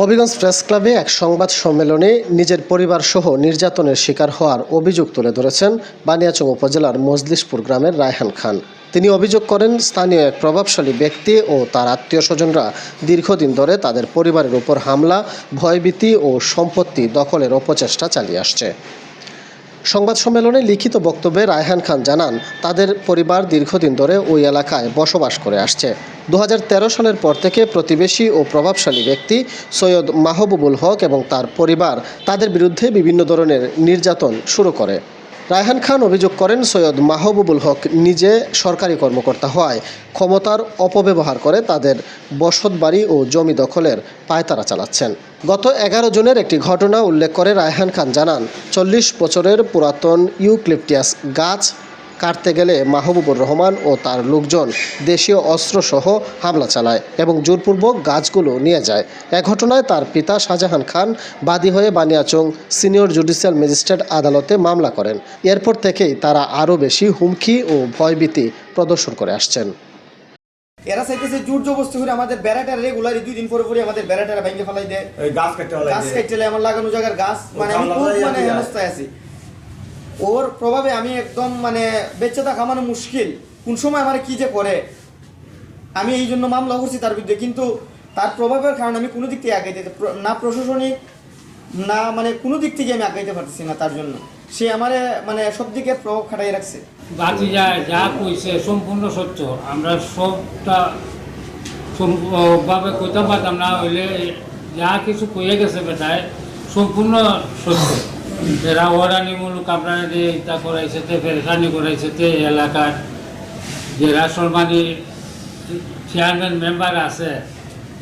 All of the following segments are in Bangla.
হবিগঞ্জ প্রেস ক্লাবে এক সংবাদ সম্মেলনে নিজের পরিবার সহ নির্যাতনের শিকার হওয়ার অভিযোগ তুলে ধরেছেন বানিয়াচং উপজেলার মজলিশপুর গ্রামের রায়হান খান। তিনি অভিযোগ করেন, স্থানীয় এক প্রভাবশালী ব্যক্তি ও তার আত্মীয় স্বজনরা দীর্ঘদিন ধরে তাদের পরিবারের উপর হামলা, ভয়ভীতি ও সম্পত্তি দখলের অপচেষ্টা চালিয়ে আসছে। সংবাদ সম্মেলনে লিখিত বক্তব্যে রায়হান খান জানান, তাদের পরিবার দীর্ঘদিন ধরে ওই এলাকায় বসবাস করে আসছে। দু হাজার তেরো সালের পর থেকে প্রতিবেশী ও প্রভাবশালী ব্যক্তি সৈয়দ মাহবুবুল হক এবং তার পরিবার তাদের বিরুদ্ধে বিভিন্ন ধরনের নির্যাতন শুরু করে। রায়হান খান অভিযোগ করেন, সৈয়দ মাহবুবুল হক নিজে সরকারি কর্মকর্তা হওয়ায় ক্ষমতার অপব্যবহার করে তাদের বসত বাড়ি ও জমি দখলের পায়তারা চালাচ্ছেন। গত এগারো জনের একটি ঘটনা উল্লেখ করে রায়হান খান জানান, চল্লিশ বছরের পুরাতন ইউক্লিপটিয়াস গাছ কাটতে গেলে মাহবুবুর রহমান ও তার লোকজন দেশীয় অস্ত্রসহ হামলা চালায় এবং জোরপূর্বক গাছগুলো নিয়ে যায়। এ ঘটনায় তার পিতা শাহজাহান খান বাদী হয়ে বানিয়াচং সিনিয়র জুডিশিয়াল ম্যাজিস্ট্রেট আদালতে মামলা করেন। এরপর থেকেই তারা আরও বেশি হুমকি ও ভয়ভীতি প্রদর্শন করে আসছেন। এরা চাইতেছে জোর জবস্তি করে আমাদের বেড়াটা রেগুলারই দুই দিন পরে পরে আমাদের বেড়াটা ভেঙে ফেলাই দেয়। গাছ কাটতে গাছ কাটলে আমার লাগানো জায়গার গাছ। মানে আমি খুব মানে অবস্থায় আছি। ওর প্রভাবে আমি একদম মানে বেঁচে থাকা মানে মুশকিল। কোন সময় আমার কি যে করে? আমি এই জন্য মামলা করছি তার বিরুদ্ধে, কিন্তু তার প্রভাবের কারণে আমি কোনো দিক থেকে আগাইতে প্র- না প্রশাসনিক, না মানে কোনো দিক থেকে আমি আগাইতে পারতেছি না তার জন্য। সে আমার মানে সব দিকে প্রভাব খাটাই রাখছে। বাকি যা যা কইছে সম্পূর্ণ সত্য। আমরা সবটা সম- ও ভাবে কইতে পারতাম না, হইলে যা কিছু কইয়ে গেছে বেটায়, সম্পূর্ণ সত্য। এরা ওরানিমূলক আপনারা যে এটা করাইছে তে, ফেরেশানি করাইছে তে এলাকার। যে রাষ্ট্রমানি চেয়ারম্যান মেম্বার আছে,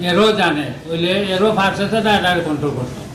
এরও জানে, ওইলে এরও ফার্সেতে না কন্ট্রোল করতো।